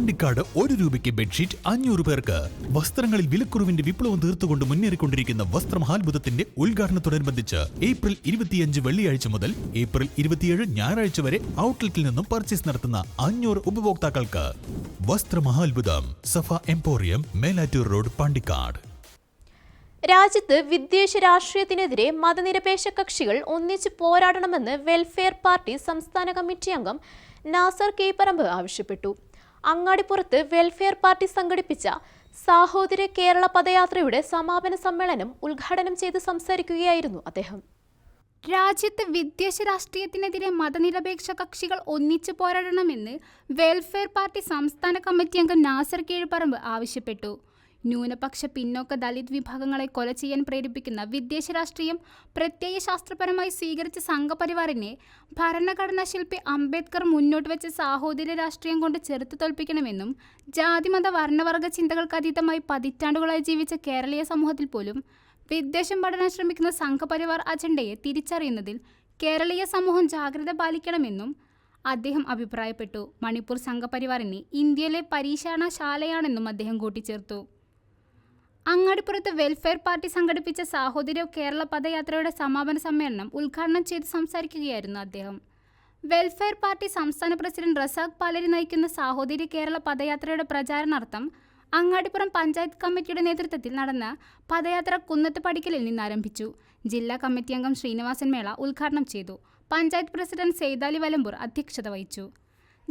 പാണ്ടിക്കാട് ഒരു രൂപയ്ക്ക് ബെഡ്ഷീറ്റ് അഞ്ഞൂറ് പേർക്ക്. വസ്ത്രങ്ങളിൽ വിലക്കുറവിന്റെ വിപ്ലവം തീർത്തുകൊണ്ട് മുന്നേറിക്കൊണ്ടിരിക്കുന്ന വസ്ത്രമഹാത്ഭുതത്തിന്റെ ഉദ്ഘാടനത്തോടനുബന്ധിച്ച് ഏപ്രിൽ ഇരുപത്തിയഞ്ച് വെള്ളിയാഴ്ച മുതൽ ഏപ്രിൽ ഇരുപത്തിയേഴ് ഞായറാഴ്ച വരെ ഔട്ട്ലെറ്റിൽ നിന്നും പർച്ചേസ് നടത്തുന്ന അഞ്ഞൂറ് ഉപഭോക്താക്കൾക്ക്. വസ്ത്രമഹാത്ഭുതം സഫ എംപോറിയം മേലാറ്റൂർ റോഡ് പാണ്ടിക്കാട്. രാജ്യത്ത് വിദ്വേഷ രാഷ്ട്രീയത്തിനെതിരെ മതനിരപേക്ഷ കക്ഷികൾ ഒന്നിച്ച് പോരാടണമെന്ന് വെൽഫെയർ പാർട്ടി സംസ്ഥാന കമ്മിറ്റി അംഗം നാസർ കീപ്പറമ്പ് ആവശ്യപ്പെട്ടു. അങ്ങാടിപ്പുറത്ത് വെൽഫെയർ പാർട്ടി സംഘടിപ്പിച്ച സാഹോദര്യ കേരള പദയാത്രയുടെ സമാപന സമ്മേളനം ഉദ്ഘാടനം ചെയ്ത് സംസാരിക്കുകയായിരുന്നു അദ്ദേഹം. രാജ്യത്ത് വിദ്വേഷ രാഷ്ട്രീയത്തിനെതിരെ മതനിരപേക്ഷ കക്ഷികൾ ഒന്നിച്ചു പോരാടണമെന്ന് വെൽഫെയർ പാർട്ടി സംസ്ഥാന കമ്മിറ്റി അംഗം നാസർ കീഴ്പറമ്പ് ആവശ്യപ്പെട്ടു. ന്യൂനപക്ഷ പിന്നോക്ക ദളിത് വിഭാഗങ്ങളെ കൊല ചെയ്യാൻ പ്രേരിപ്പിക്കുന്ന വിദ്വേഷ രാഷ്ട്രീയം പ്രത്യയ ശാസ്ത്രപരമായി സ്വീകരിച്ച സംഘപരിവാറിനെ ഭരണഘടനാ ശില്പി അംബേദ്കർ മുന്നോട്ട് വെച്ച സാഹോദര്യ രാഷ്ട്രീയം കൊണ്ട് ചെറുത്തു തോൽപ്പിക്കണമെന്നും ജാതിമത വർണവർഗ ചിന്തകൾക്ക് അതീതമായി പതിറ്റാണ്ടുകളായി ജീവിച്ച കേരളീയ സമൂഹത്തിൽ പോലും വിദ്വേഷം പഠനം ശ്രമിക്കുന്ന സംഘപരിവാർ അജണ്ടയെ തിരിച്ചറിയുന്നതിൽ കേരളീയ സമൂഹം ജാഗ്രത പാലിക്കണമെന്നും അദ്ദേഹം അഭിപ്രായപ്പെട്ടു. മണിപ്പൂർ സംഘപരിവാറിനെ ഇന്ത്യയിലെ പരീക്ഷണശാലയാണെന്നും അദ്ദേഹം കൂട്ടിച്ചേർത്തു. അങ്ങാടിപ്പുറത്ത് വെൽഫെയർ പാർട്ടി സംഘടിപ്പിച്ച സാഹോദര്യ കേരള പദയാത്രയുടെ സമാപന സമ്മേളനം ഉദ്ഘാടനം ചെയ്ത് സംസാരിക്കുകയായിരുന്നു അദ്ദേഹം. വെൽഫെയർ പാർട്ടി സംസ്ഥാന പ്രസിഡന്റ് റസാഖ് പാലരി നയിക്കുന്ന സാഹോദര്യ കേരള പദയാത്രയുടെ പ്രചാരണാർത്ഥം അങ്ങാടിപ്പുറം പഞ്ചായത്ത് കമ്മിറ്റിയുടെ നേതൃത്വത്തിൽ നടന്ന പദയാത്ര കുന്നത്ത് പടിക്കലിൽ നിന്ന് ആരംഭിച്ചു. ജില്ലാ കമ്മിറ്റി അംഗം ശ്രീനിവാസൻ മേള ഉദ്ഘാടനം ചെയ്തു. പഞ്ചായത്ത് പ്രസിഡന്റ് സെയ്താലി വലമ്പൂർ അധ്യക്ഷത വഹിച്ചു.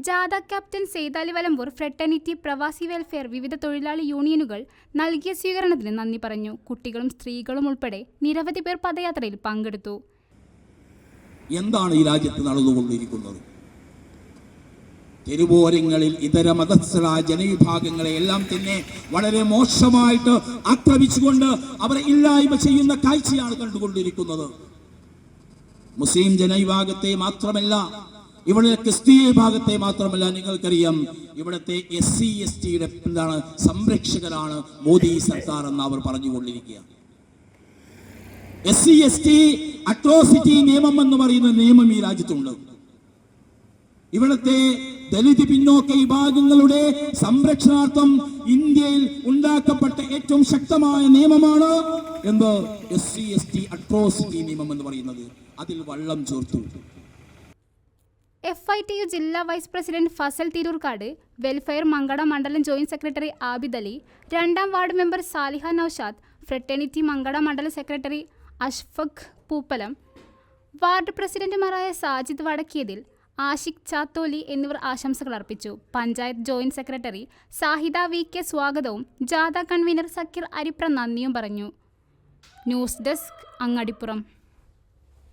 ജാഥ ക്യാപ്റ്റൻ സെയ്താലി വലമ്പൂർ ഫ്രെറ്റർനിറ്റി പ്രവാസി വെൽഫെയർ വിവിധ തൊഴിലാളി യൂണിയനുകൾ നൽകിയ സ്വീകരണത്തിന് നന്ദി പറഞ്ഞു. കുട്ടികളും സ്ത്രീകളും ഉൾപ്പെടെ നിരവധി പേർ പദയാത്രയിൽ പങ്കെടുത്തു. എന്താണ് ഈ രാജ്യത്ത് നടന്നുകൊണ്ടിരിക്കുന്നത്? തെരുവോരങ്ങളിൽ ഇതര മതസ്ഥരായ ജനവിഭാഗങ്ങളെ എല്ലാം തന്നെ വളരെ മോശമായിട്ട് ആക്രമിച്ചുകൊണ്ട് അവരെ ഇല്ലായ്മ ചെയ്യുന്ന കാഴ്ചയാണ് കണ്ടുകൊണ്ടിരിക്കുന്നത്. മുസ്ലിം ജനവിഭാഗത്തെ മാത്രമല്ല ഇവിടെ ക്രിസ്തീയ വിഭാഗത്തെ മാത്രമല്ല നിങ്ങൾക്കറിയാം ഇവിടുത്തെ എസ് സി എസ് ടിയുടെ എന്താണ് സംരക്ഷകരാണ് മോദി സർക്കാർ എന്ന് അവർ പറഞ്ഞുകൊണ്ടിരിക്കുക S C S T atrocity നിയമം എന്ന് പറയുന്ന നിയമം ഈ രാജ്യത്തുണ്ട്. ഇവിടുത്തെ ദലിത് പിന്നോക്ക വിഭാഗങ്ങളുടെ സംരക്ഷണാർത്ഥം ഇന്ത്യയിൽ ഉണ്ടാക്കപ്പെട്ട ഏറ്റവും ശക്തമായ നിയമമാണ് എന്ത് S C S T atrocity നിയമം എന്ന് പറയുന്നത്. അതിൽ വള്ളം ചേർത്തു. എഫ് ഐ ടി യു ജില്ലാ vice president Fazal Tirurkad welfare Mankada മണ്ഡലം ജോയിന്റ് സെക്രട്ടറി ആബിദ് അലി രണ്ടാം ward member Saliha Naushad fraternity Mankada മണ്ഡലം സെക്രട്ടറി അഷ്ഫഖ് പൂപ്പലം വാർഡ് പ്രസിഡന്റുമാരായ സാജിദ് വടക്കിയതിൽ ആഷിഖ് ചാത്തോലി എന്നിവർ ആശംസകൾ അർപ്പിച്ചു. Panchayat joint secretary Sahida V K സ്വാഗതവും ജാഥ കൺവീനർ സക്കീർ അരിപ്ര നന്ദിയും പറഞ്ഞു. News desk Angadipuram.